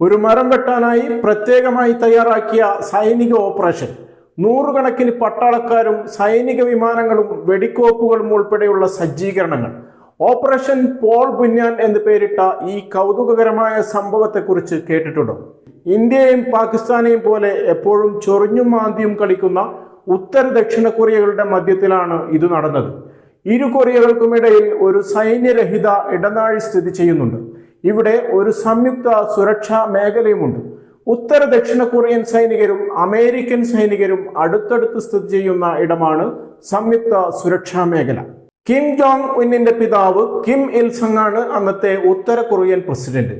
ഒരു മരം വെട്ടാനായി പ്രത്യേകമായി തയ്യാറാക്കിയ സൈനിക ഓപ്പറേഷൻ. നൂറുകണക്കിന് പട്ടാളക്കാരും സൈനിക വിമാനങ്ങളും വെടിക്കോപ്പുകളും ഉൾപ്പെടെയുള്ള സജ്ജീകരണങ്ങൾ. ഓപ്പറേഷൻ പോൾ ബുന്യാൻ എന്ന് പേരിട്ട ഈ കൗതുകകരമായ സംഭവത്തെക്കുറിച്ച് കേട്ടിട്ടുണ്ടോ? ഇന്ത്യയും പാകിസ്ഥാനെയും പോലെ എപ്പോഴും ചൊറിഞ്ഞും മാന്തിയും കളിക്കുന്ന ഉത്തര ദക്ഷിണ കൊറിയകളുടെ മധ്യത്തിലാണ് ഇത് നടന്നത്. ഇരു കൊറിയകൾക്കുമിടയിൽ ഒരു സൈന്യരഹിത ഇടനാഴി സ്ഥിതി ചെയ്യുന്നുണ്ട്. ഇവിടെ ഒരു സംയുക്ത സുരക്ഷാ മേഖലയുമുണ്ട്. ഉത്തര ദക്ഷിണ കൊറിയൻ സൈനികരും അമേരിക്കൻ സൈനികരും അടുത്തടുത്ത് സ്ഥിതി ചെയ്യുന്ന ഇടമാണ് സംയുക്ത സുരക്ഷാ മേഖല. കിം ജോങ് ഉന്നിന്റെ പിതാവ് കിം ഇൽ സങ് ആണ് അന്നത്തെ ഉത്തര കൊറിയൻ പ്രസിഡന്റ്.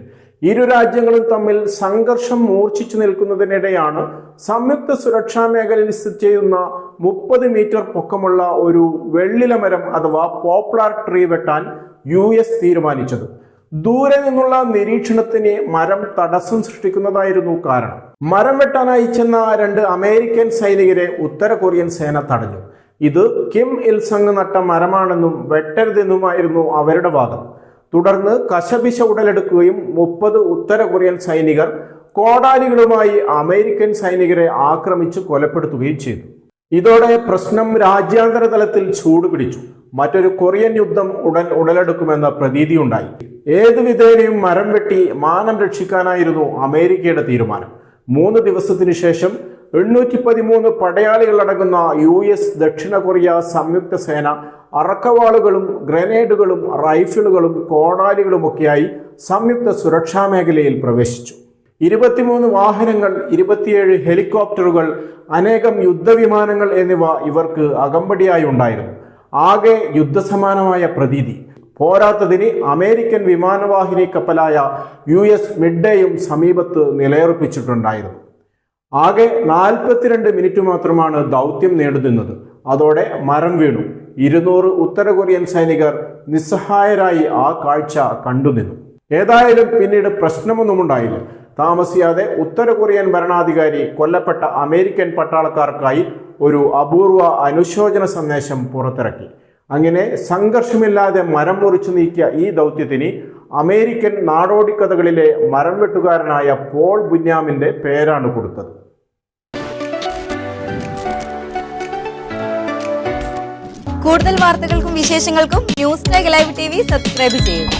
ഇരു രാജ്യങ്ങളും തമ്മിൽ സംഘർഷം മൂർച്ഛിച്ചു നിൽക്കുന്നതിനിടെയാണ് സംയുക്ത സുരക്ഷാ മേഖലയിൽ സ്ഥിതി ചെയ്യുന്ന മുപ്പത് മീറ്റർ പൊക്കമുള്ള ഒരു വെള്ളിലമരം അഥവാ പോപ്പുലർ ട്രീ വെട്ടാൻ യു തീരുമാനിച്ചത്. ദൂരെ നിന്നുള്ള നിരീക്ഷണത്തിന് മരം തടസ്സം സൃഷ്ടിക്കുന്നതായിരുന്നു കാരണം. മരം വെട്ടാനായി ചെന്ന രണ്ട് അമേരിക്കൻ സൈനികരെ ഉത്തര കൊറിയൻ സേന തടഞ്ഞു. ഇത് കിം ഇൽ സങ് നട്ട മരമാണെന്നും വെട്ടരുതെന്നുമായിരുന്നു അവരുടെ വാദം. തുടർന്ന് കശപിശ ഉടലെടുക്കുകയും മുപ്പത് ഉത്തര കൊറിയൻ സൈനികർ കോടാലികളുമായി അമേരിക്കൻ സൈനികരെ ആക്രമിച്ച് കൊലപ്പെടുത്തുകയും ചെയ്തു. ഇതോടെ പ്രശ്നം രാജ്യാന്തര തലത്തിൽ ചൂടുപിടിച്ചു. മറ്റൊരു കൊറിയൻ യുദ്ധം ഉടൻ ഉടലെടുക്കുമെന്ന പ്രതീതിയുണ്ടായി. ഏതു വിധേനയും മരം വെട്ടി മാനം രക്ഷിക്കാനായിരുന്നു അമേരിക്കയുടെ തീരുമാനം. മൂന്ന് ദിവസത്തിനു ശേഷം എണ്ണൂറ്റി പതിമൂന്ന് പടയാളികളടങ്ങുന്ന യു എസ് ദക്ഷിണ കൊറിയ സംയുക്ത സേന അറക്കവാളുകളും ഗ്രനേഡുകളും റൈഫിളുകളും കോടാലികളുമൊക്കെയായി സംയുക്ത സുരക്ഷാ മേഖലയിൽ പ്രവേശിച്ചു. ഇരുപത്തിമൂന്ന് വാഹനങ്ങൾ ഇരുപത്തിയേഴ് ഹെലികോപ്റ്ററുകൾ അനേകം യുദ്ധവിമാനങ്ങൾ എന്നിവ ഇവർക്ക് അകമ്പടിയായി ഉണ്ടായിരുന്നു. ആകെ യുദ്ധസമാനമായ പ്രതീതി. പോരാത്തതിന് അമേരിക്കൻ വിമാനവാഹിനി കപ്പലായ യു എസ് മിഡ്ഡേയും സമീപത്ത് നിലയുറപ്പിച്ചിട്ടുണ്ടായിരുന്നു. ആകെ നാൽപ്പത്തിരണ്ട് മിനിറ്റ് മാത്രമാണ് ദൗത്യം നേടുന്നത്. അതോടെ മരം വീണു. ഇരുന്നൂറ് ഉത്തര കൊറിയൻ സൈനികർ നിസ്സഹായരായി ആ കാഴ്ച കണ്ടുനിന്നു ഏതായാലും പിന്നീട് പ്രശ്നമൊന്നും ഉണ്ടായില്ല. താമസിയാതെ ഉത്തര കൊറിയൻ ഭരണാധികാരി കൊല്ലപ്പെട്ട അമേരിക്കൻ പട്ടാളക്കാർക്കായി ഒരു അപൂർവ അനുശോചന സന്ദേശം പുറത്തിറക്കി. അങ്ങനെ സംഘർഷമില്ലാതെ മരം മുറിച്ചു നീക്കിയ ഈ ദൗത്യത്തിന് അമേരിക്കൻ നാടോടിക്കഥകളിലെ മരം വെട്ടുകാരനായ പോൾ ബുന്യാമിന്റെ പേരാണ് കൊടുത്തത്. കൂടുതൽ വാർത്തകൾക്കും വിശേഷങ്ങൾക്കും news live T V subscribe ചെയ്യുക.